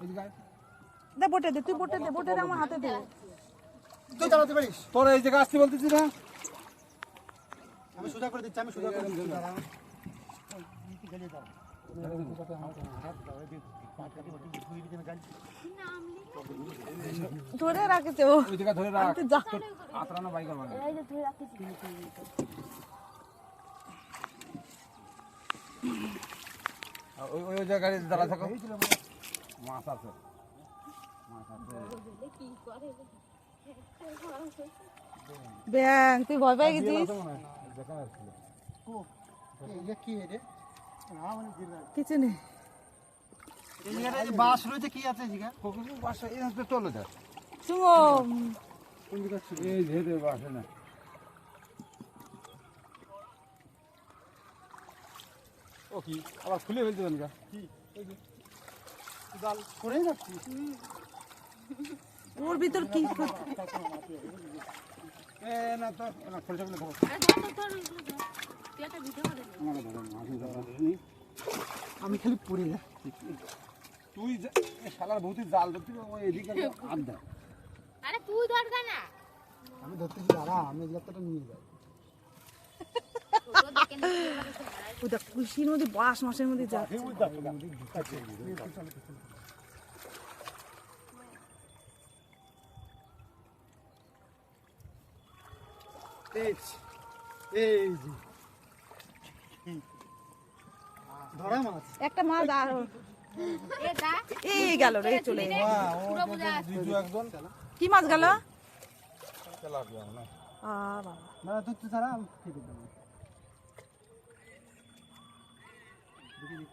দে বটে দে তুই বটে দে বটে দে আমার হাতে দে। তুই চালাতে পারিস? তোর এই জায়গা আসতে বলতেছি না। আমি সোজা করে দিচ্ছি আমি সোজা করে দিচ্ছি দাঁড়া। ধরে রাখেছে ও। ওই জায়গা ধরে রাখ। তুই যা। আতরানো বাইক করবা ওই ওই জায়গায় দাঁড়া থাকো। মাছ আছে ব্যাং তুই ভয় পেয়ে গেছিস? কি কি কিছু নেই। বাস রয়েছে কি আছে বাসা চলে যায় এই ধীরে বাসে না। ও কি? আবার খুলে ফেলতে পারেন জাল করে যাচ্ছি ওর ভিতর কি করতে এ না তো না ধরো। আমি খালি পড়ে তুই শালার ভূতি জাল ধরতে ওই এদিকে দেয় আরে তুই ধরবে না। আমি ধরতেছি দাঁড়া আমি জায়গাটা নিয়ে যাই। মধ্যে বাস মাসের মধ্যে ধরা মাছ একটা মাছ আর এই গেল রে চলে গেল। পুরো বুঝা আছে। দুইজো একজন কি মাছ গেল না ছাড়া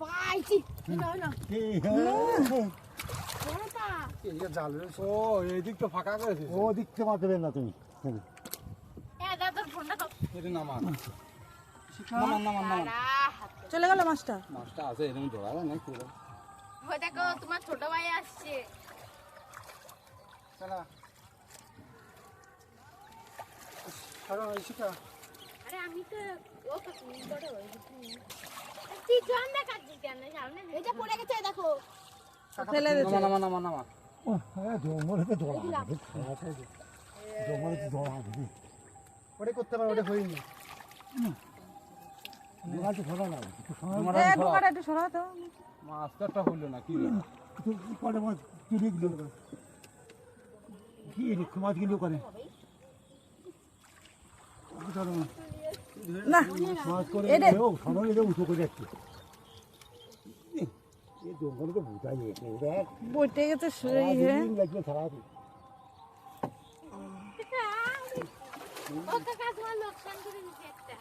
পাইছি। এটা হলো বড়টা এই যে জাল রয়েছে ও দিক তো ফাঁকা করেছিস ও দিকতে মাছ দেবেন না তুমি। চলে গেল মাছটা। মাছটা আছে এরকম পুরো ওই দেখো তোমার ছোট ভাই আসছে। চালা। আরে আমি তো ও কাকু বড় হয়ে গেছি তুই জন না কাটছিস কেন সামনে এই যে পড়ে গেছে দেখো। ফেলে দে নামা নামা নামা নামা। ওটা করতে পারো ওটা হয়নি। তোমার এ ঢোকাটা একটু সরা তো মাছ তো। একটা হইল না কি বইটে গেছে সেই হে ও কাকা তোমার লোকসান করে দিচ্ছে একটা